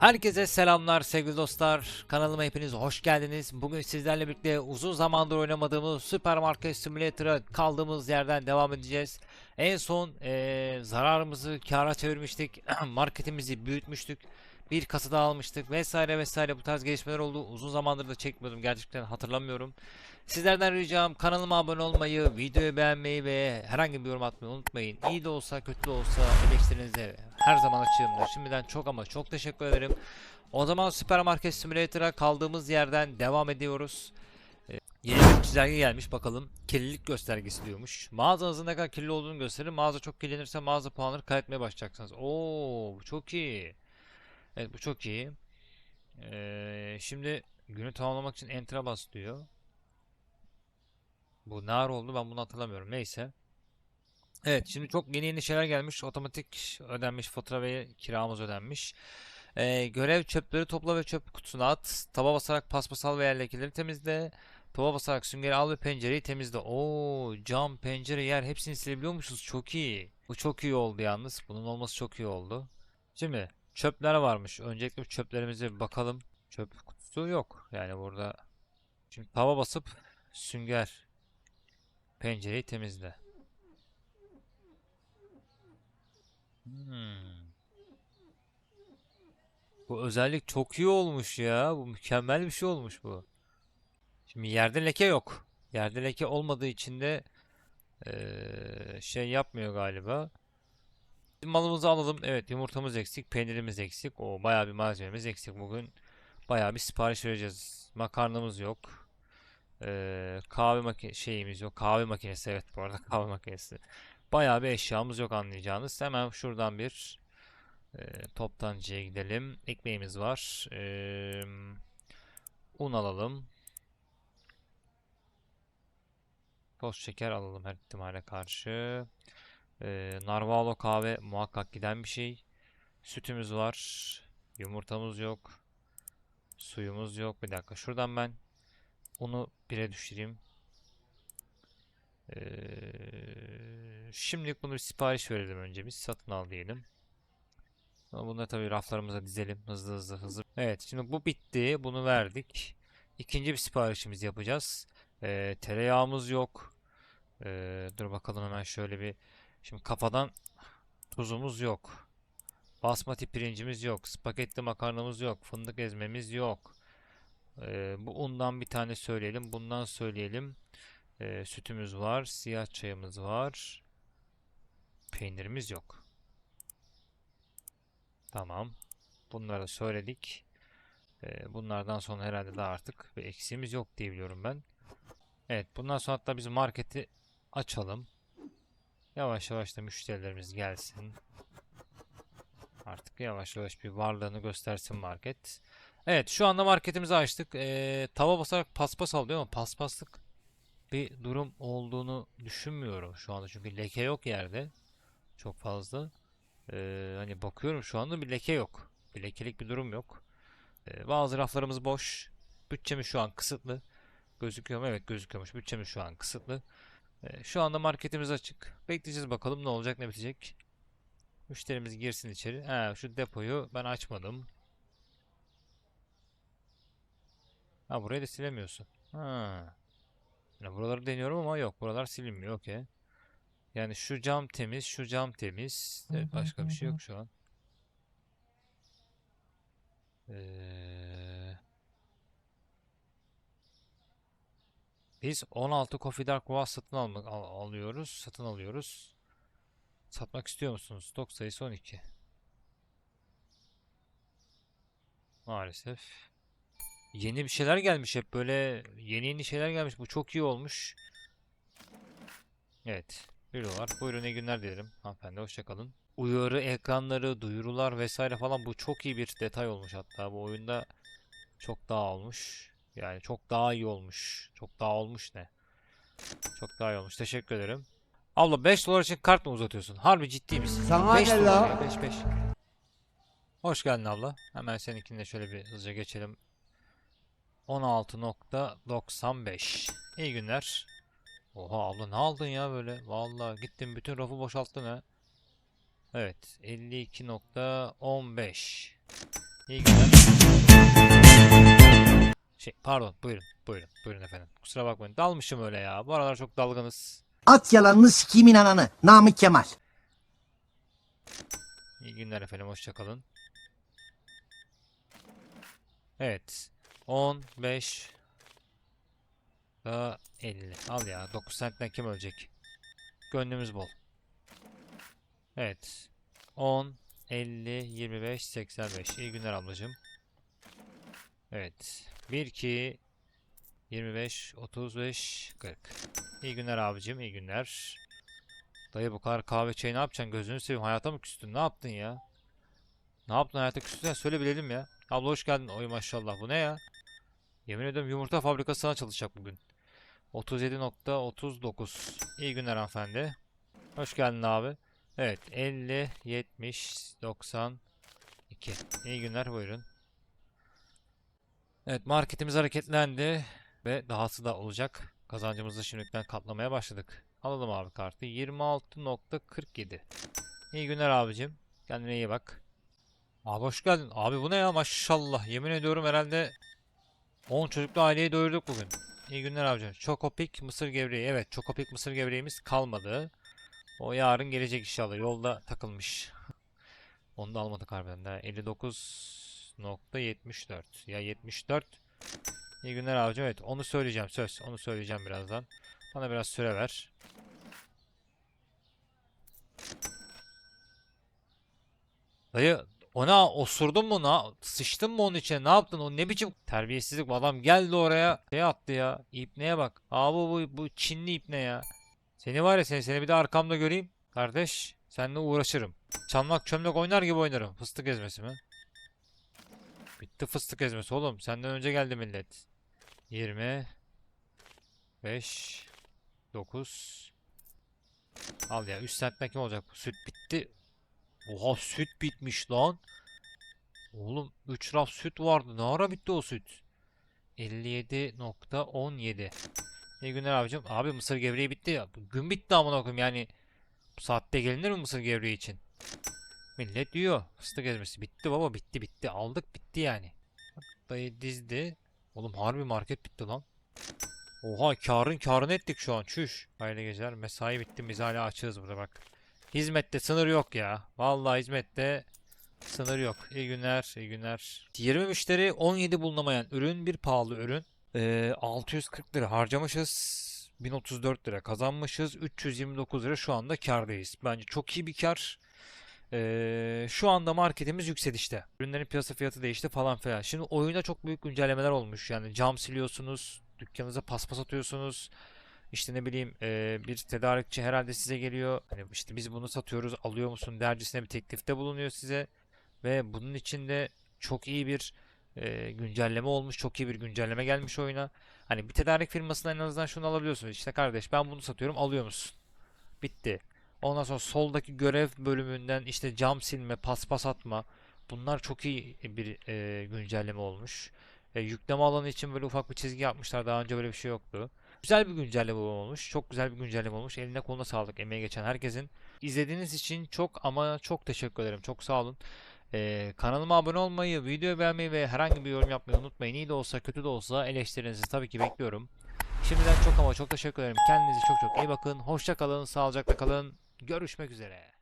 Herkese selamlar sevgili dostlar. Kanalıma hepiniz hoş geldiniz. Bugün sizlerle birlikte uzun zamandır oynamadığımız Supermarket Simulator'a kaldığımız yerden devam edeceğiz. En son eee, zararımızı kâra çevirmiştik. Marketimizi büyütmüştük. Bir kasa daha almıştık vesaire vesaire bu tarz gelişmeler oldu. Uzun zamandır da çekmiyordum gerçekten hatırlamıyorum. Sizlerden ricam kanalıma abone olmayı, videoyu beğenmeyi ve herhangi bir yorum atmayı unutmayın. İyi de olsa kötü de olsa eleştirinize her zaman açığımdır. Şimdiden çok ama çok teşekkür ederim. O zaman Supermarket Simulator'a kaldığımız yerden devam ediyoruz. Ee, Yeni bir çizelge gelmiş bakalım. Kirlilik göstergesi diyormuş. Mağazanızın ne kadar kirli olduğunu gösterir. Mağaza çok kirlenirse mağaza puanları kaybetmeye başlayacaksınız. Oo, bu çok iyi. Evet bu çok iyi. Ee, şimdi günü tamamlamak için enter'a bas diyor. Bu nar oldu ben bunu hatırlamıyorum. Neyse. Evet şimdi çok yeni yeni şeyler gelmiş. Otomatik ödenmiş fatura ve kiramız ödenmiş. Ee, görev çöpleri topla ve çöp kutusuna at. Taba basarak paspas al ve yer lekeleri temizle. Taba basarak süngeri al ve pencereyi temizle. Oo, cam, pencere, yer hepsini silebiliyormuşuz. Çok iyi. Bu çok iyi oldu yalnız. Bunun olması çok iyi oldu. Şimdi çöpler varmış. Öncelikle çöplerimize bir bakalım. Çöp kutusu yok. Yani burada. Şimdi tava basıp sünger pencereyi temizle. Bu özellik çok iyi olmuş ya. Bu mükemmel bir şey olmuş bu. Şimdi yerde leke yok. Yerde leke olmadığı için de eee, şey yapmıyor galiba. Malımızı alalım. Evet yumurtamız eksik, peynirimiz eksik. O bayağı bir malzememiz eksik bugün. Bayağı bir sipariş vereceğiz. Makarnamız yok. Eee, kahve maki şeyimiz yok. Kahve makinesi evet bu arada kahve makinesi. Bayağı bir eşyamız yok anlayacağınız. Hemen şuradan bir eee toptancıya gidelim. Ekmeğimiz var. Eee, un alalım. Toz şeker alalım her ihtimale karşı. Eee Narvalo kahve muhakkak giden bir şey. Sütümüz var. Yumurtamız yok. Suyumuz yok. Bir dakika. Şuradan ben unu bire düşüreyim. Eee şimdilik bunu bir sipariş verelim önce. Biz satın al diyelim. Bunları tabii raflarımıza dizelim. Hızlı hızlı hızlı. Evet şimdi bu bitti. Bunu verdik. İkinci bir siparişimizi yapacağız. Eee, tereyağımız yok. Eee, dur bakalım hemen şöyle bir. Şimdi kafadan tuzumuz yok. Basmati pirincimiz yok. Spagetti makarnamız yok. Fındık ezmemiz yok. Eee, bu undan bir tane söyleyelim. Bundan söyleyelim. Eee, sütümüz var. Siyah çayımız var. Peynirimiz yok. Tamam. Bunları söyledik. Eee, bunlardan sonra herhalde daha artık bir eksiğimiz yok diye biliyorum ben. Evet, bundan sonra hatta biz marketi açalım. Yavaş yavaş da müşterilerimiz gelsin. Artık yavaş yavaş bir varlığını göstersin market. Evet, şu anda marketimizi açtık. Eee, tava basarak paspas al diyor ama paspaslık bir durum olduğunu düşünmüyorum şu anda. Çünkü leke yok yerde. Çok fazla. Eee, hani bakıyorum şu anda bir leke yok. Bir lekelik bir durum yok. Eee, bazı raflarımız boş. Bütçemiz şu an kısıtlı. Gözüküyor mu? Evet gözüküyormuş. Bütçemiz şu an kısıtlı. Ee, şu anda marketimiz açık. Bekleyeceğiz bakalım ne olacak ne bitecek. Müşterimiz girsin içeri. Ha, şu depoyu ben açmadım. Ha burayı da silemiyorsun. Ha. Yani buraları deniyorum ama yok. Buralar silinmiyor. Okey. Yani şu cam temiz, şu cam temiz. Evet, başka bir şey yok şu an. Ee, Biz 16 Coffee Dark Wow satın almak al- alıyoruz. Satın alıyoruz. Satmak istiyor musunuz? Stok sayısı 12. Maalesef. Yeni bir şeyler gelmiş hep böyle yeni yeni şeyler gelmiş. Bu çok iyi olmuş. Evet. Bir dolar. Buyurun iyi günler dilerim. Hanımefendi hoşça kalın. Uyarı ekranları, duyurular vesaire falan bu çok iyi bir detay olmuş hatta bu oyunda çok daha olmuş. Yani çok daha iyi olmuş. Çok daha olmuş ne? Çok daha iyi olmuş. Teşekkür ederim. Abla 5 dolar için kart mı uzatıyorsun? Harbi ciddi misin? Sana 5 ne dolar la? ya 5 5. Hoş geldin abla. Hemen seninkini de şöyle bir hızlıca geçelim. 16.95. İyi günler. Oha abla ne aldın ya böyle? Vallahi gittin bütün rafı boşalttın ha. Evet 52.15. İyi günler. Şey pardon buyurun buyurun buyurun efendim. Kusura bakmayın dalmışım öyle ya. Bu aralar çok dalgınız. At yalanını sikimin ananı. Namık Kemal. İyi günler efendim hoşça kalın. Evet. 15 daha 50. Al ya 9 centten kim ölecek? Gönlümüz bol. Evet. 10 50 25 85. İyi günler ablacığım. Evet. 1 2 25 35 40. İyi günler abicim, iyi günler. Dayı bu kadar kahve çayı ne yapacaksın? Gözünü seveyim. Hayata mı küstün? Ne yaptın ya? Ne yaptın hayata küstün? Söyle bilelim ya. Abla hoş geldin. Oy maşallah. Bu ne ya? Yemin ediyorum yumurta fabrikası sana çalışacak bugün. 37.39. İyi günler hanımefendi. Hoş geldin abi. Evet 50, 70, 92. İyi günler buyurun. Evet marketimiz hareketlendi ve dahası da olacak. Kazancımızı şimdiden katlamaya başladık. Alalım abi kartı. 26.47. İyi günler abicim. Kendine iyi bak. Abi hoş geldin. Abi bu ne ya maşallah. Yemin ediyorum herhalde 10 çocuklu aileyi doyurduk bugün. İyi günler abicim. Çokopik mısır gevreği. Evet Çokopik mısır gevreğimiz kalmadı. O yarın gelecek inşallah. Yolda takılmış. Onu da almadık harbiden de. 59.74. Ya 74. İyi günler abicim. Evet onu söyleyeceğim söz. Onu söyleyeceğim birazdan. Bana biraz süre ver. Dayı ona osurdun mu? Na, sıçtın mı onun içine? Ne yaptın? O ne biçim terbiyesizlik? Bu Adam geldi oraya. Şey attı ya. İpneye bak. Abi bu, bu Çinli ipne ya. Seni var ya seni, seni bir de arkamda göreyim. Kardeş seninle uğraşırım. Çalmak çömlek oynar gibi oynarım. Fıstık ezmesi mi? Bitti fıstık ezmesi oğlum. Senden önce geldi millet. 20 5 9 Al ya 3 centten kim olacak? Süt bitti. Oha süt bitmiş lan. Oğlum 3 raf süt vardı. Ne ara bitti o süt? 57.17 İyi günler abicim. Abi mısır gevreği bitti ya. Gün bitti amına koyayım yani. Bu saatte gelinir mi mısır gevreği için? Millet yiyor. Fıstık ezmesi. Bitti baba bitti bitti. Aldık bitti yani. Dayı dizdi. Oğlum harbi market bitti lan. Oha karın karını ettik şu an. Çüş. Hayırlı geceler. Mesai bitti. Biz hala açığız burada bak. Hizmette sınır yok ya. Vallahi hizmette sınır yok. İyi günler, iyi günler. 20 müşteri 17 bulunamayan ürün bir pahalı ürün. Ee, 640 lira harcamışız. 1034 lira kazanmışız. 329 lira şu anda kârdayız. Bence çok iyi bir kar. Ee, şu anda marketimiz yükselişte. Ürünlerin piyasa fiyatı değişti falan filan. Şimdi oyunda çok büyük güncellemeler olmuş. Yani cam siliyorsunuz, dükkanınıza paspas atıyorsunuz. İşte ne bileyim e, bir tedarikçi herhalde size geliyor. Hani işte biz bunu satıyoruz, alıyor musun dercesine bir teklifte bulunuyor size. Ve bunun içinde çok iyi bir e, güncelleme olmuş. Çok iyi bir güncelleme gelmiş oyuna. Hani bir tedarik firmasından en azından şunu alabiliyorsunuz. İşte kardeş ben bunu satıyorum, alıyor musun? Bitti. Ondan sonra soldaki görev bölümünden işte cam silme, paspas atma. Bunlar çok iyi bir e, güncelleme olmuş. E, yükleme alanı için böyle ufak bir çizgi yapmışlar. Daha önce böyle bir şey yoktu. Güzel bir güncelleme olmuş. Çok güzel bir güncelleme olmuş. Eline koluna sağlık emeği geçen herkesin. İzlediğiniz için çok ama çok teşekkür ederim. Çok sağ olun. Ee, kanalıma abone olmayı, videoyu beğenmeyi ve herhangi bir yorum yapmayı unutmayın. İyi de olsa kötü de olsa eleştirinizi tabii ki bekliyorum. Şimdiden çok ama çok teşekkür ederim. Kendinize çok çok iyi bakın. Hoşça kalın, sağlıcakla kalın. Görüşmek üzere.